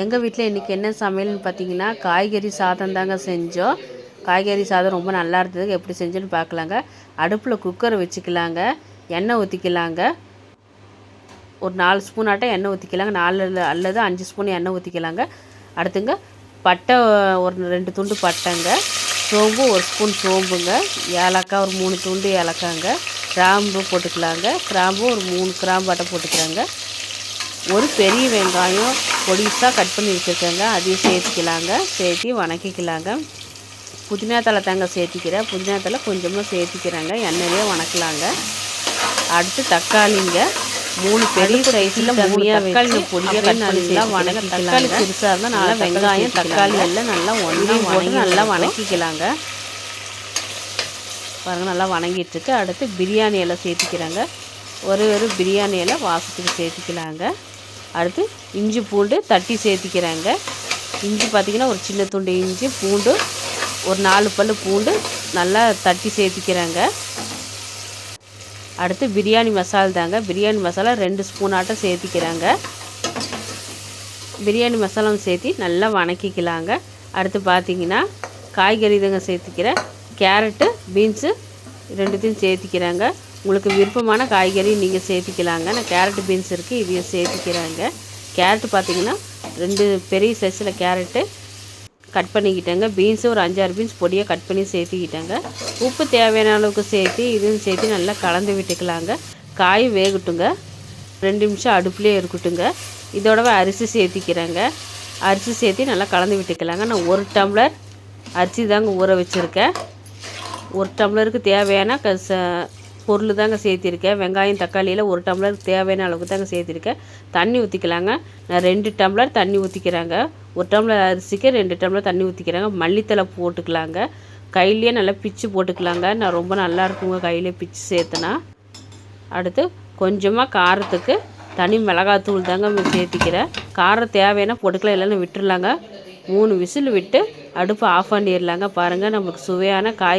எங்கள் வீட்டில் இன்றைக்கி என்ன சமையல்னு பார்த்தீங்கன்னா காய்கறி சாதம் தாங்க செஞ்சோம். காய்கறி சாதம் ரொம்ப நல்லா இருந்தது. எப்படி செஞ்சோன்னு பார்க்கலாங்க அடுப்பில் குக்கரை வச்சுக்கலாங்க. எண்ணெய் ஊற்றிக்கலாங்க ஒரு நாலு ஸ்பூன் ஆட்டம் எண்ணெய் ஊற்றிக்கலாங்க நாலு அல்லது அஞ்சு ஸ்பூன் எண்ணெய் ஊற்றிக்கலாங்க அடுத்துங்க பட்டை ஒரு ரெண்டு துண்டு பட்டைங்க. சோம்பு ஒரு ஸ்பூன் சோம்புங்க. ஏலக்காய் ஒரு மூணு துண்டு ஏலக்காங்க கிராம்பு போட்டுக்கலாங்க. கிராம்பு ஒரு மூணு கிராம்பு அட்டை போட்டுக்கலாங்க. ஒரு பெரிய வெங்காயம் பொடிசாக கட் பண்ணி வச்சுருக்கேங்க. அதையும் சேர்த்துக்கலாங்க. சேர்த்து வணக்கிக்கலாங்க. புதினா தலை தாங்க சேர்த்திக்கிறேன் புதினா தலை கொஞ்சமாக சேர்த்திக்கிறேங்க. எண்ணெயிலே வணக்கலாங்க. அடுத்து தக்காளிங்க. மூணு பெரிய சைஸில் கம்மியாக தக்காளி பொடியாக கட் பண்ணிக்கலாம் வணக்க தக்காளி சிறுசாக இருந்தால் நல்லா வெங்காயம் தக்காளி எல்லாம் நல்லா ஒன்றா வணங்கி நல்லா வணக்கிக்கலாங்க. பாருங்கள் நல்லா வணங்கிட்டுருக்கு அடுத்து பிரியாணி எல்லாம் சேர்த்திக்கிறாங்க. ஒரே ஒரு பிரியாணி வாசத்துக்கு சேர்த்திக்கலாங்க. அடுத்து இஞ்சி பூண்டு தட்டி சேர்த்திக்கிறாங்க. இஞ்சி பார்த்திங்கன்னா ஒரு சின்ன துண்டு இஞ்சி பூண்டு ஒரு நாலு பல் பூண்டு நல்லா தட்டி சேர்த்திக்கிறாங்க. அடுத்து பிரியாணி மசாலா தாங்க. பிரியாணி மசாலா ரெண்டு ஸ்பூன் ஆட்டம் சேர்த்திக்கிறாங்க. பிரியாணி மசாலாவும் சேர்த்தி நல்லா வணக்கிக்கலாங்க. அடுத்து பார்த்திங்கன்னா காய்கறி இதுங்க சேர்த்திக்கிறேன். கேரட்டு பீன்ஸு ரெண்டுத்தையும் சேர்த்திக்கிறாங்க. உங்களுக்கு விருப்பமான காய்கறி நீங்கள் சேர்த்திக்கலாங்க. நான் கேரட் பீன்ஸ் இருக்குது இதையும் சேர்த்திக்கிறாங்க. கேரட்டு பார்த்திங்கன்னா ரெண்டு பெரிய சைஸில் கேரட்டு கட் பண்ணிக்கிட்டேங்க. பீன்ஸு ஒரு அஞ்சாறு பீன்ஸ் பொடியாக கட் பண்ணி சேர்த்துக்கிட்டேங்க. உப்பு தேவையான அளவுக்கு சேர்த்து இதுவும் சேர்த்து நல்லா கலந்து விட்டுக்கலாங்க. காய் வேகட்டுங்க. ரெண்டு நிமிஷம் அடுப்புலேயே இருக்கட்டுங்க. இதோடவே அரிசி சேர்த்திக்கிறேங்க. அரிசி சேர்த்து நல்லா கலந்து விட்டுக்கலாங்க. நான் ஒரு டம்ளர் அரிசி தாங்க ஊற வச்சுருக்கேன். ஒரு டம்ளருக்கு தேவையான க ச பொருள் தாங்க சேர்த்திருக்கேன் வெங்காயம் தக்காளியில் ஒரு டம்ளர் தேவையான அளவுக்கு தாங்க சேர்த்திருக்கேன் தண்ணி ஊற்றிக்கலாங்க நான் ரெண்டு டம்ளர் தண்ணி ஊற்றிக்கிறாங்க ஒரு டம்ளர் அரிசிக்கு ரெண்டு டம்ளர் தண்ணி ஊற்றிக்கிறாங்க மல்லித்தலை போட்டுக்கலாங்க. கையிலேயே நல்லா பிச்சு போட்டுக்கலாங்க. நான் ரொம்ப நல்லா இருக்குங்க கையிலே பிச்சு சேர்த்துனா. அடுத்து கொஞ்சமாக காரத்துக்கு தனி மிளகாத்தூள் தாங்க சேர்த்திக்கிறேன். காரம் தேவையான போட்டுக்கலாம் இல்லைன்னு விட்டுடலாங்க மூணு விசில் விட்டு அடுப்பு ஆஃப் பண்ணிடலாங்க. பாருங்கள் நமக்கு சுவையான காய்